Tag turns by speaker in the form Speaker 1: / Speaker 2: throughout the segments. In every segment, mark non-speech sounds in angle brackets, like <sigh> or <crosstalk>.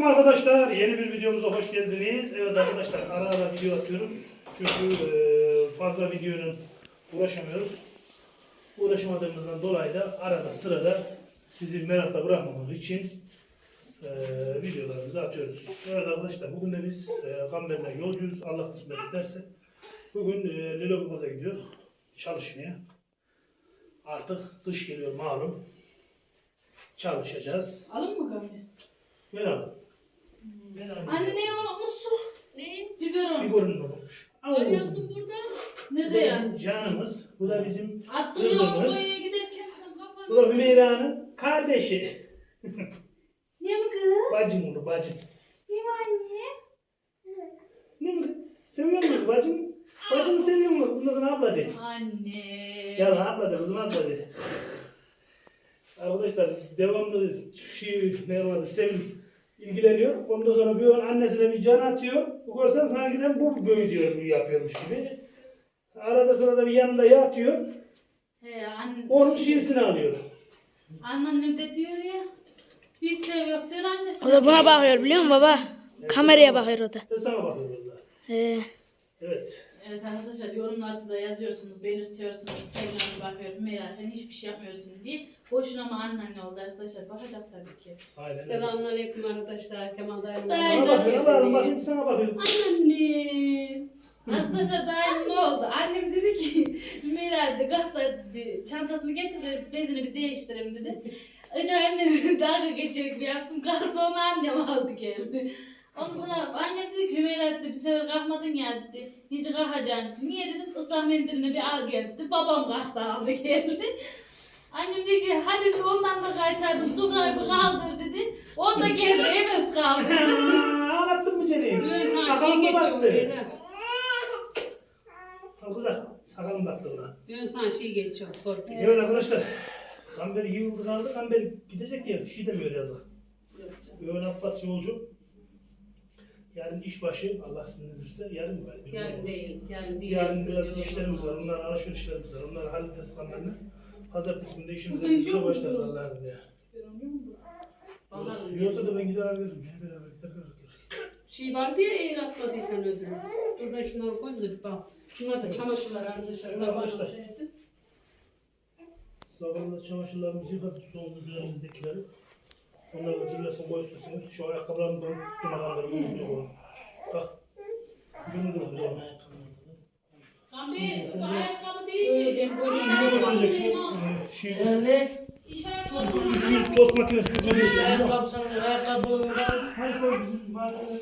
Speaker 1: Selamünaleyküm arkadaşlar. Yeni bir videomuza hoş geldiniz. Evet arkadaşlar ara ara video atıyoruz. Çünkü e, fazla videonun uğraşamıyoruz. Uğraşamadığımızdan dolayı da arada sırada sizi merakla bırakmamamız için e, videolarımızı atıyoruz. Evet arkadaşlar bugün de biz e, Kamber'le yolcuyuz. Allah kısmet ederse. Bugün Lüleburgaz'a gidiyor çalışmaya. Artık dış geliyor malum. Çalışacağız.
Speaker 2: Alın mı gambe?
Speaker 1: Ver abi.
Speaker 2: Anne ne unutmuşsun?
Speaker 3: Ne?
Speaker 2: Biberon.
Speaker 1: Görünüm olmuş.
Speaker 3: Arıyorsun burada.
Speaker 1: Bu
Speaker 2: Nerede
Speaker 1: da
Speaker 2: yani?
Speaker 1: bizim canımız. Bu da bizim
Speaker 2: Attım ya onu
Speaker 1: Kızımız.
Speaker 2: boyaya giderken.
Speaker 1: bu da Hümeyra'nın kardeşi. <laughs>
Speaker 2: Ne mi kız?
Speaker 1: Bacım onu bacım.
Speaker 2: Ne mi anne?
Speaker 1: Ne mi? Seviyor musun bacım? Bacını seviyor musun? Bundan sonra abla de.
Speaker 2: Anne.
Speaker 1: Gel lan abla de kızım abla de. Arkadaşlar devamlı şey ne vardı Sevim ilgileniyor. Ondan sonra bir an annesine bir can atıyor. Bu görsen sanki de bu böyle diyor bu yapıyormuş gibi. Arada sırada bir yanında yatıyor.
Speaker 2: He anne.
Speaker 1: Onun şiirsini alıyor.
Speaker 2: Anneannem de diyor ya. Biz seviyor diyor annesi.
Speaker 4: O da buna bakıyor biliyor musun baba? Kameraya bakıyor o da.
Speaker 1: Sana bakıyorum orada.
Speaker 4: Ee,
Speaker 1: Evet.
Speaker 2: Evet arkadaşlar yorumlarda da yazıyorsunuz, belirtiyorsunuz. Sevgilim bakıyorum. Meral sen hiçbir şey yapmıyorsun diye. Boşuna mı anneanne oldu arkadaşlar? Bakacak tabii ki.
Speaker 1: Aynen.
Speaker 3: Selamünaleyküm arkadaşlar. Kemal dayımın
Speaker 2: Dayı.
Speaker 1: Sana bakıyorum. Allah'ım bakayım sana bakıyorum.
Speaker 2: Annem. Arkadaşlar daim ne oldu? Annem dedi ki Meral de kalk da dedi, çantasını getir de bezini bir değiştirelim dedi. Önce annem <laughs> dalga geçerek bir yaptım. Kalktı onu annem aldı geldi. Ondan sonra annem dedi ki Hümeyra dedi bir sefer kalkmadın ya dedi. Hiç kalkacaksın. Niye dedim ıslah mendilini bir al gel dedi. Babam kalktı aldı geldi. Annem dedi ki hadi dedi, ondan da kaytardım. Sufrayı bir kaldır dedi. Onda geldi Enes kaldı. <laughs>
Speaker 1: Ağlattın mı Cene'yi?
Speaker 3: Böyle sana şey
Speaker 1: mı
Speaker 3: geçiyor.
Speaker 1: battı?
Speaker 3: Beyler.
Speaker 1: Al. Sakalım battı buna.
Speaker 3: Böyle sana şey geçiyor. Torpil.
Speaker 1: Evet arkadaşlar. Kamber yığıldı kaldı. Kamber gidecek ya. Şey demiyor yazık. Öğün Abbas yolcu. Yarın işbaşı Allah sinirlenirse yarın mı var? bilmiyorum.
Speaker 3: Yarın değil. Yarın değil.
Speaker 1: Yarın
Speaker 3: Yoksa
Speaker 1: biraz işlerimiz var. Onlar alışverişlerimiz var. Onları hallederiz kamerayla. Pazartesi günü de işimize güzel başlarız Allah'ın izniyle. Yiyorsa da ben gider alırım. ya, Beraber gider alırım.
Speaker 3: Şey vardı ya eğer atmadıysan öbürü. Dur ben şunları koyayım da bir bak. Bunlar da çamaşırlar arkadaşlar.
Speaker 1: Evet arkadaşlar. Sabahında çamaşırlarımızı yıkadık. Soğuk üzerimizdekileri. Onları da dinlesin koysun. Şu ayakkabılarımı da tuttum adamlarımı unuttum. Bak. Ucunu dur güzel.
Speaker 3: Kamber, bu ayakkabı.
Speaker 2: Ben böyle
Speaker 1: Şimdi götürecek şu e, şey
Speaker 2: Öyle.
Speaker 3: İş ayakkabı.
Speaker 1: 200 tost makinesi götürecek.
Speaker 2: Ayakkabı sana ayakkabı.
Speaker 1: Bazen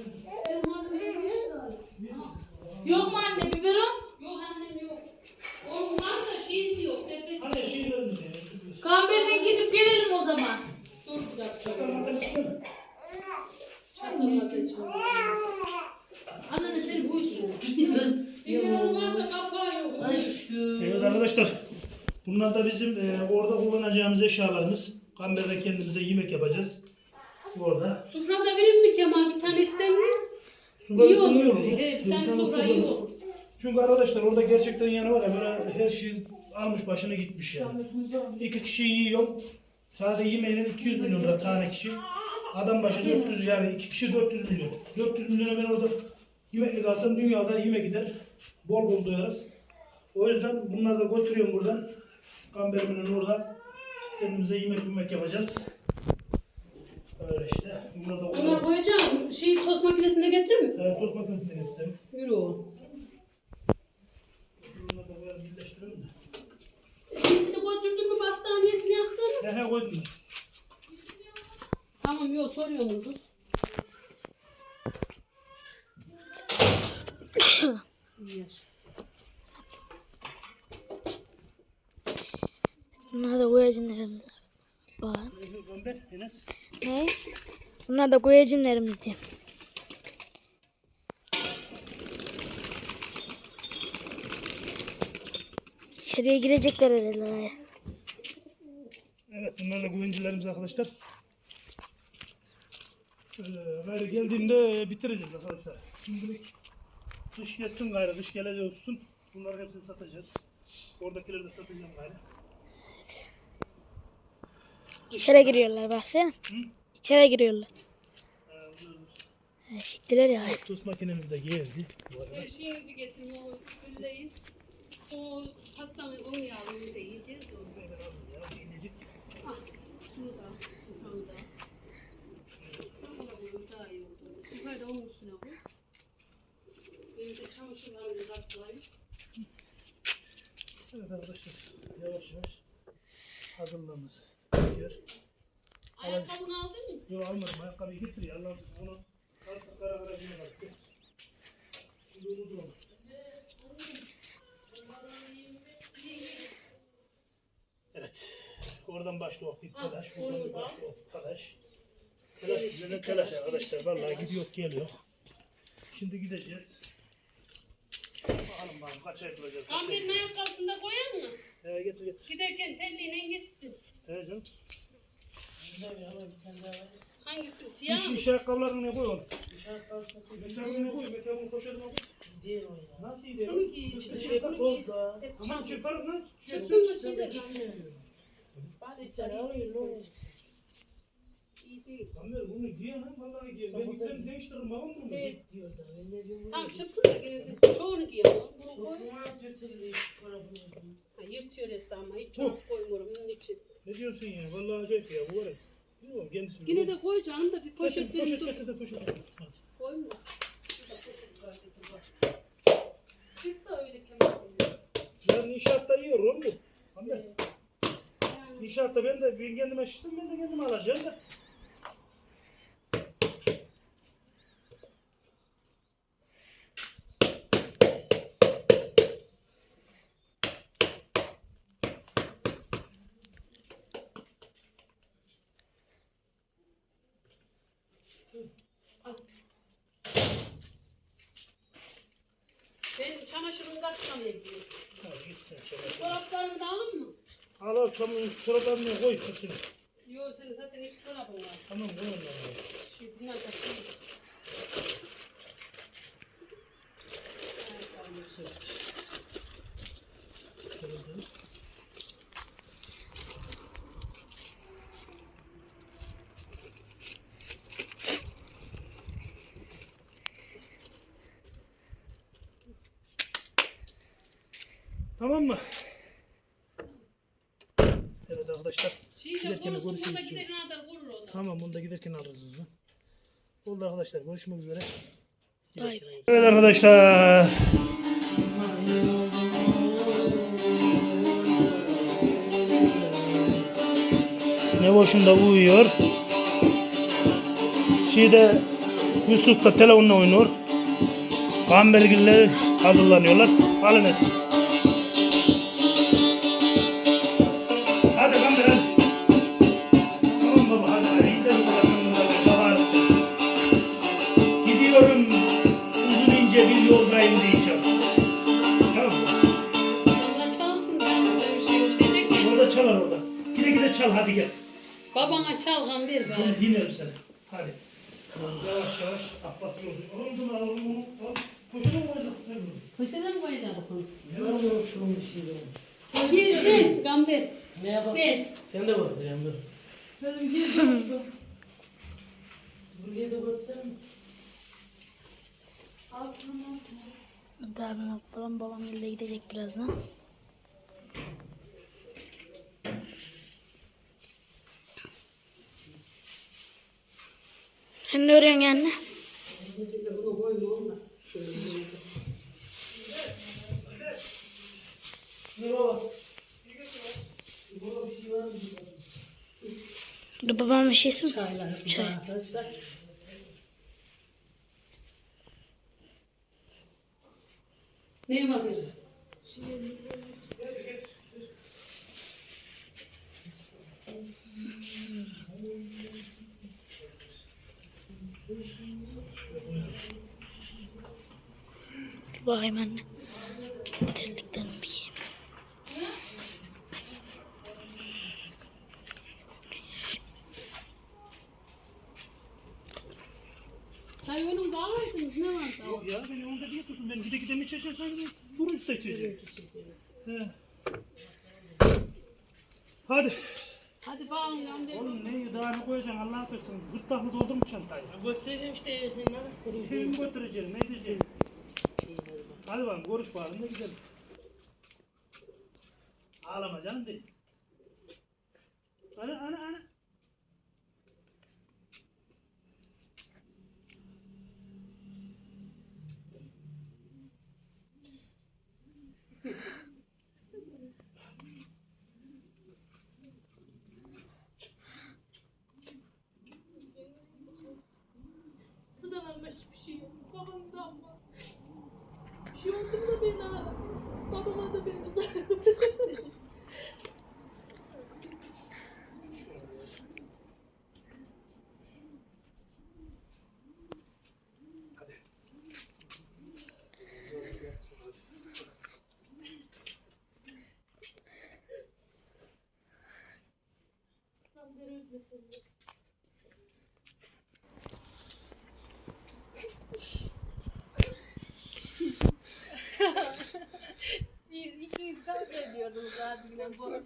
Speaker 2: Yok mu anne biberon?
Speaker 1: Anne
Speaker 2: sen bu
Speaker 3: yok.
Speaker 1: Evet arkadaşlar. Bunlar da bizim e, orada kullanacağımız eşyalarımız. Kamber'de kendimize yemek yapacağız. Orada.
Speaker 3: Sufra da verir mi Kemal? Bir tane ister mi?
Speaker 1: Suda
Speaker 3: İyi olur.
Speaker 1: mu?
Speaker 3: He, bir tane
Speaker 1: suda-
Speaker 3: iyi olur.
Speaker 1: Çünkü arkadaşlar orada gerçekten yanı var ya böyle her şey almış başına gitmiş yani. İki kişi yiyor. Sadece yemeğinin 200 milyon lira tane kişi. Adam başı 400 yani iki kişi 400 milyon. 400 milyona ben orada yemeklik alsam dünyada yemek gider. Bol bol doyarız. O yüzden bunları da götürüyorum buradan. Kamberiminin orada. Kendimize yemek yemek yapacağız. Öyle işte. Bunları da
Speaker 3: Onlar koyacağım. Şey tost makinesinde getirir mi?
Speaker 1: Evet, tost makinesine getirsem.
Speaker 3: Yürü o.
Speaker 1: Bunları da böyle birleştirelim de.
Speaker 3: Şeysini götürdün mü battaniyesini yastığını?
Speaker 1: He he koydum.
Speaker 3: Tamam yok soruyorsunuz.
Speaker 4: Bunlar da güvercinlerimiz var. Ne? Bunlar da güvercinlerimiz diyor. İçeriye girecekler herhalde.
Speaker 1: Evet bunlar da güvencilerimiz arkadaşlar. Ee, gayrı geldiğinde bitireceğiz arkadaşlar. Şimdilik dış gelsin gayrı dış geleceği olsun. Bunların hepsini satacağız. Oradakileri de satacağım gayrı.
Speaker 4: İçeri giriyorlar baksana. İçeri giriyorlar.
Speaker 1: Ee, bunları
Speaker 4: Eşittiler ya.
Speaker 1: Tost makinemiz de geldi. Bu arada.
Speaker 3: Her şeyinizi getirin, o külleyin. O pastanın onu yağını da yiyeceğiz.
Speaker 1: Ya, gelecek.
Speaker 3: Ah, şunu da, şunu da. Şunu da bunu daha iyi oldu. Süper de onun üstüne koy. Benim de çamaşırlarımı katlayayım.
Speaker 1: Evet arkadaşlar yavaş yavaş hazırlığımız bitiyor.
Speaker 3: Ayakkabını aldın mı?
Speaker 1: Yok almadım ayakkabıyı getiriyor. Allah onu kalsın kara kara günü kalktı. Şimdi unutma. Evet. Oradan başlıyor bir telaş.
Speaker 3: Ah,
Speaker 1: Oradan
Speaker 3: onu
Speaker 1: bir başlıyor telaş. Telaş üzerine telaş arkadaşlar. Vallahi gidiyor geliyor. Şimdi gideceğiz. Bakalım bakalım kaça yapılacağız. Kaça
Speaker 3: Gamber'in ayakkabısını da koyar mı?
Speaker 1: He getir getir.
Speaker 3: Giderken telliğine gitsin.
Speaker 1: He canım.
Speaker 3: Hangisi? Siyah
Speaker 1: İş,
Speaker 3: mı?
Speaker 1: iş ayakkabılarını ne koy oğlum? Metabını koy, metabını poşetine koy. Nasıl iyi değil?
Speaker 3: Şunu giy. işte, Bunu giy. Hep
Speaker 1: Tamam çıkarım lan.
Speaker 3: Çıksın da şey de Bari sen İyi değil.
Speaker 1: Tamer bunu giy lan vallahi giy. Ben gittim değiştiririm babam bunu.
Speaker 3: Evet. Tamam çıksın da gene de çoğunu giy ama. Bunu koy. Ha, yırtıyor esi ama hiç çok koymuyorum bunun için.
Speaker 1: Ne diyorsun ya? Vallahi acayip ya bu var ya. Bilmiyorum kendisi.
Speaker 3: Yine de koy canım da bir poşet verin
Speaker 1: poşet
Speaker 3: dur.
Speaker 1: getir de poşet. Hadi.
Speaker 3: Koyma. Bir de poşet var, getir bak. Çık da öyle kemer.
Speaker 1: Yarın inşaatta yiyor oğlum bu. Tamer. İnşaatta ben de ben kendime şişsin ben de kendime alacağım da.
Speaker 3: Da tutamaya gidiyorum.
Speaker 1: Hadi gitsin şöyle.
Speaker 3: Çoraplarını da alın mı?
Speaker 1: Al al çamurun çoraplarını koy hepsini.
Speaker 3: Yok senin zaten iki çorabın var.
Speaker 1: Tamam koy onları.
Speaker 3: Şimdi bunlar da şimdi. Ayakkabımı.
Speaker 1: Şöyle. Tamam mı? Evet arkadaşlar.
Speaker 3: Şimdi
Speaker 1: Giderken
Speaker 3: da.
Speaker 1: Tamam bunu da giderken alırız o zaman. Oldu arkadaşlar. Görüşmek üzere.
Speaker 4: Bay
Speaker 1: Evet arkadaşlar. Ne boşunda uyuyor. Şeyde Yusuf da telefonla oynuyor. Gambergiller hazırlanıyorlar. Alın esin.
Speaker 3: Babana çalgan bir bari.
Speaker 1: Bunu dinlerim seni. Hadi. Yavaş yavaş atlatıyor. Oğlum bunu al oğlum al. Koşuna mı koyacaksın sen bunu?
Speaker 3: Poşete mi koyacağız bunu?
Speaker 5: Ne var şunun bir şey yok.
Speaker 3: Bir, bir, gamber.
Speaker 5: Ne yapalım?
Speaker 3: Bir.
Speaker 5: Sen de batırıyorsun dur. Buraya da batırsana.
Speaker 4: Daha ben babam babam ille gidecek birazdan. Sen ne örüyorsun anne?
Speaker 3: Bir de bunu koyma onunla. Şöyle bir
Speaker 1: Ne baba?
Speaker 4: Dur babam bir şey isim.
Speaker 3: çaylar.
Speaker 4: Çay.
Speaker 3: Neye bakıyorsun?
Speaker 4: Bakayım anne. Bitirdiklerimi bir yiyeyim.
Speaker 3: Çay önüm bağlaydınız ne var?
Speaker 1: Yok ya beni onda niye tutun? Ben gide gide mi dur üstte içeceğim. He. Hadi.
Speaker 2: Hadi lan de.
Speaker 1: Oğlum ne daha ne koyacaksın Allah'a sırsın. Gırtlaklı doldur mu çantayı?
Speaker 5: Götüreceğim işte senin ne
Speaker 1: Şey mi götüreceğim ne diyeceğim? Hadi bakalım konuş bağırın da gidelim. Ağlama canım değil. Ana ana ana.
Speaker 2: Sıdalanmış bir şey. Babam da ama. Bir şey oldu da beni ara. Babama da beni zarar. Bir ikiniz kavga ediyordunuz abimle bu.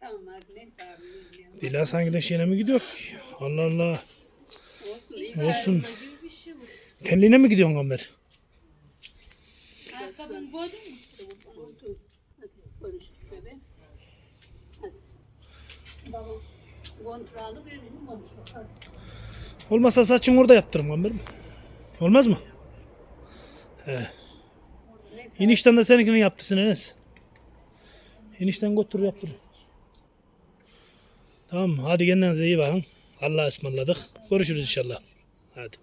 Speaker 3: Tamam hadi neyse abi. izleyelim.
Speaker 1: Dila sanki de şeyine mi gidiyor ki? Allah Allah.
Speaker 3: Olsun iyi
Speaker 1: Olsun.
Speaker 2: gibi bir şey bu.
Speaker 1: Kendine mi gidiyorsun Gamber?
Speaker 2: Ayakkabımı koydun mu?
Speaker 3: oldu. Hadi konuştuk bebe. Hadi.
Speaker 1: Olmazsa saçını orada yaptırırım Gamber'im. Olmaz mı? He.
Speaker 3: Neyse
Speaker 1: İnişten de seninkini yaptırsın Enes. İnişten götür yaptır. Tamam? Hadi kendinize iyi bakın. Allah'a ısmarladık. Görüşürüz inşallah. Hadi.